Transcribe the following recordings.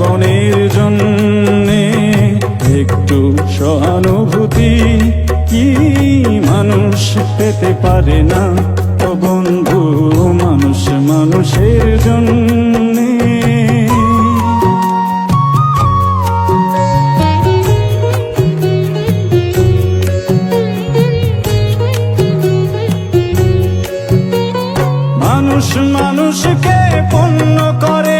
জীবনের জন্যে একটু সহানুভূতি, কি মানুষ পেতে পারে না? ও বন্ধু মানুষ, মানুষের জন্যে। মানুষ মানুষকে পণ্য করে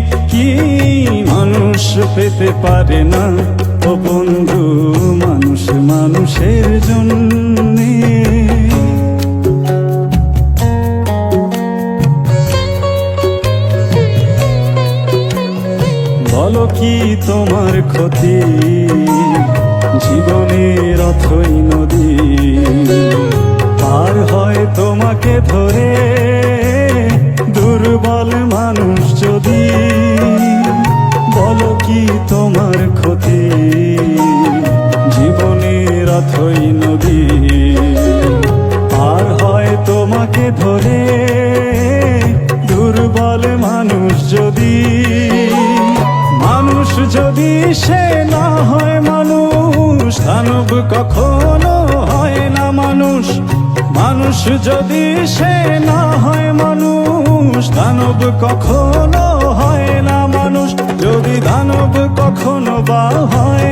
পেতে পারে না। ও বন্ধু, মানুষ মানুষের জন্যে। বলো কি তোমার ক্ষতি? জীবনের অথই নদী। পার হয় তোমাকে ধরে। জীবনের নদী। পার হয় তোমাকে ধরে দুর্বল মানুষ যদি মানুষ যদি সে না হয় মানুষ, দানব কখনো হয় না মানুষ। মানুষ যদি সে না হয় মানুষ, দানব কখনো হয় না মানুষ। যদি দানব কখনো বা হয়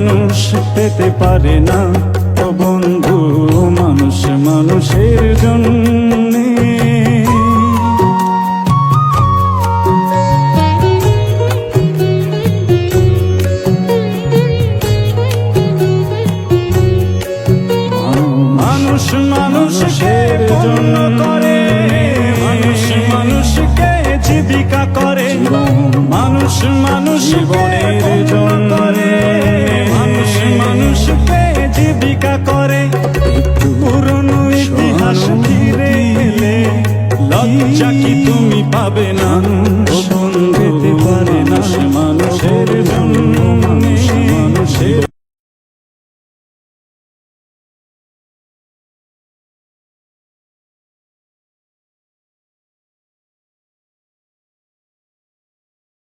মানুষ পেতে পারে না। ও বন্ধু, মানুষ মানুষের জন্যে। মানুষ মানুষের জন্য করে। মানুষ মানুষকে জীবিকা করে। মানুষ মানুষ জীবনের জন্য মানুষকে জীবিকা করে। পুরনো ইতিহাস ফিরে এলে লজ্জা কি তুমি পাবে না?